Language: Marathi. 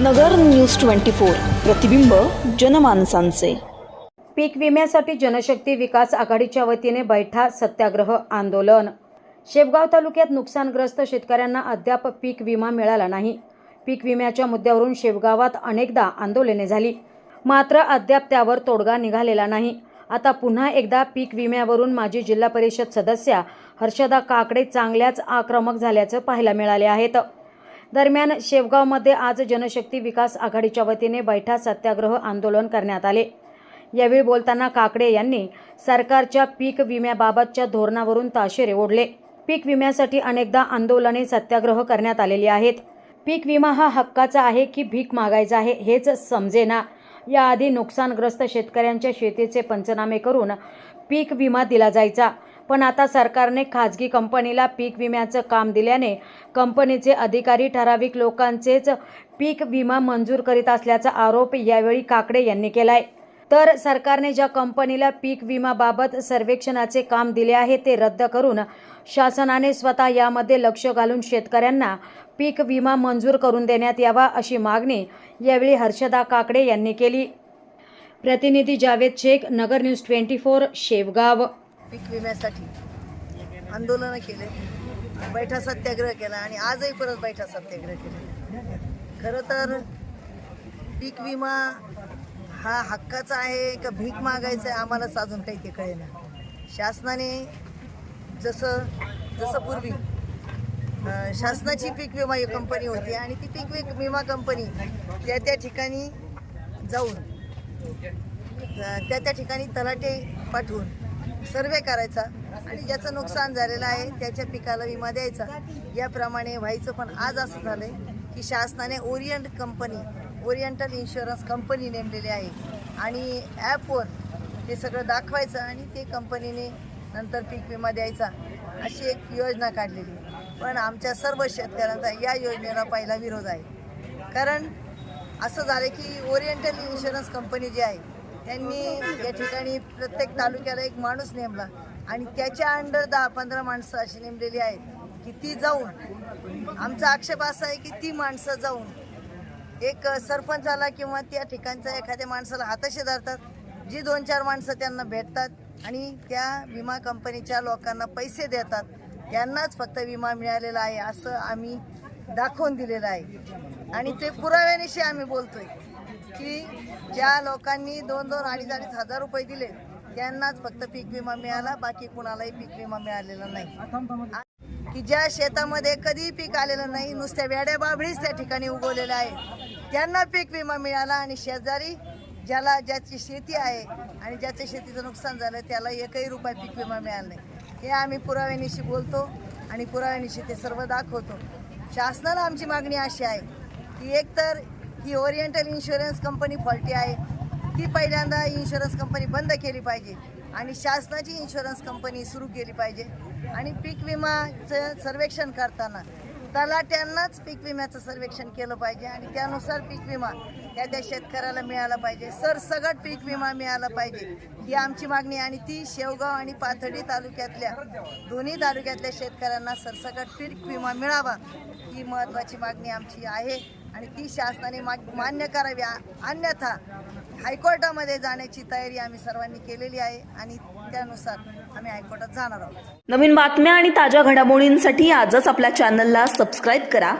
नगर न्यूज ट्वेंटी फोर प्रतिबिंब जनमानसांचे. पीक विम्यासाठी जनशक्ती विकास आघाडीच्या वतीने बैठा सत्याग्रह आंदोलन. शेवगाव तालुक्यात नुकसानग्रस्त शेतकऱ्यांना अद्याप पीक विमा मिळाला नाही. पीक विम्याच्या मुद्द्यावरून शेवगावात अनेकदा आंदोलने झाली. मात्र अद्याप त्यावर तोडगा निघालेला नाही. आता पुन्हा एकदा पीक विम्यावरून माजी जिल्हा परिषद सदस्या हर्षदा काकडे चांगल्याच आक्रमक झाल्याचं पाहायला मिळाले आहेत. दरम्यान शेवगावमध्ये आज जनशक्ती विकास आघाडीच्या वतीने बैठा सत्याग्रह आंदोलन करण्यात आले. यावेळी बोलताना काकडे यांनी सरकारच्या पीक विम्याबाबतच्या धोरणावरून ताशेरे ओढले. पीक विम्यासाठी अनेकदा आंदोलने सत्याग्रह करण्यात आलेली आहेत. पीक विमा हा हक्काचा आहे की भीक मागायचा आहे हेच समजेना. याआधी नुकसानग्रस्त शेतकऱ्यांच्या शेतीचे पंचनामे करून पीक विमा दिला जायचा. पण आता सरकारने खाजगी कंपनीला पीक विम्याचं काम दिल्याने कंपनीचे अधिकारी ठराविक लोकांचेच पीक विमा मंजूर करीत असल्याचा आरोप यावेळी काकडे यांनी केलाय. तर सरकारने ज्या कंपनीला पीक विमाबाबत सर्वेक्षणाचे काम दिले आहे ते रद्द करून शासनाने स्वतः यामध्ये लक्ष घालून शेतकऱ्यांना पीक विमा मंजूर करून देण्यात यावा अशी मागणी यावेळी हर्षदा काकडे यांनी केली. प्रतिनिधी Javed Shaikh Nagar news twenty four Shevgaon. पीक विम्यासाठी आंदोलनं केले बैठा सत्याग्रह केला आणि आजही परत बैठा सत्याग्रह केला. खरं तर पीक विमा हा हक्काचा आहे का भीक मागायचं आहे आम्हालाच अजून काही ते कळेना. शासनाने जसं जसं पूर्वी शासनाची पीक विमा ही कंपनी होती आणि ती पीक विमा कंपनी त्या त्या ठिकाणी जाऊन त्या त्या ठिकाणी तलाटे पाठवून सर्वे करायचा आणि ज्याचं नुकसान झालेलं आहे त्याच्या पिकाला विमा द्यायचा. याप्रमाणे व्हायचं पण आज असं झालंय की शासनाने Orient company Oriental insurance company नेमलेली आहे. आणि ॲपवर ते सगळं दाखवायचं आणि ते कंपनीने नंतर पीक विमा द्यायचा अशी एक योजना काढलेली. पण आमच्या सर्व शेतकऱ्यांचा या योजनेला पहिला विरोध आहे. कारण असं झालं की ओरिएंटल इन्शुरन्स कंपनी जी आहे त्यांनी या ठिकाणी प्रत्येक तालुक्याला एक माणूस नेमला. आणि त्याच्या अंडर दहा पंधरा माणसं अशी नेमलेली आहेत की ती जाऊन आमचा आक्षेप असा आहे की ती माणसं जाऊन एक सरपंचाला किंवा त्या ठिकाणच्या एखाद्या माणसाला हाताशी धरतात जी दोन चार माणसं त्यांना भेटतात आणि त्या विमा कंपनीच्या लोकांना पैसे देतात त्यांनाच फक्त विमा मिळालेला आहे असं आम्ही दाखवून दिलेलं आहे. आणि ते पुराव्यानिशी आम्ही बोलतोय. की ज्या लोकांनी दोन दोन अडीच अडीच हजार रुपये दिले त्यांनाच फक्त पीक विमा मिळाला बाकी कुणालाही पीक विमा मिळालेला नाही. की ज्या शेतामध्ये कधी पीक आलेलं नाही नुसत्या वेड्या बाभळीच त्या ठिकाणी उगवलेल्या आहे त्यांना पीक विमा मिळाला आणि शेजारी ज्याला ज्याची शेती आहे आणि ज्याच्या शेतीचं नुकसान झालं त्याला एकही रुपया पीक विमा मिळाला नाही. हे आम्ही पुराव्यानिशी बोलतो आणि पुराव्यानिशी ते सर्व दाखवतो. शासनाला आमची मागणी अशी आहे की एकतर ही ओरिएंटल इन्शुरन्स कंपनी फॉल्टी आहे. ती पहिल्यांदा इन्शुरन्स कंपनी बंद केली पाहिजे आणि शासनाची इन्शुरन्स कंपनी सुरू केली पाहिजे. आणि पीक विमाचं सर्वेक्षण करताना तलाट्यांनाच पीक विम्याचं सर्वेक्षण केलं पाहिजे आणि त्यानुसार पीक विमा त्या त्या शेतकऱ्याला मिळाला पाहिजे. सरसगट पीक विमा मिळाला पाहिजे. ही आमची मागणी आणि ती शेवगाव आणि पाथडी तालुक्यातल्या दोन्ही तालुक्यातल्या शेतकऱ्यांना सरसगट पीक विमा मिळावा. ही महत्त्वाची मागणी आमची आहे आणि ती शासनाने माग मान्य करावी. अन्यथा हायकोर्टामध्ये जाण्याची तयारी आम्ही सर्वांनी केलेली आहे आणि त्यानुसार आम्ही हायकोर्टात जाणार आहोत. नवीन बातम्या आणि ताज्या घडामोडींसाठी आजच आपल्या चॅनलला सबस्क्राईब करा.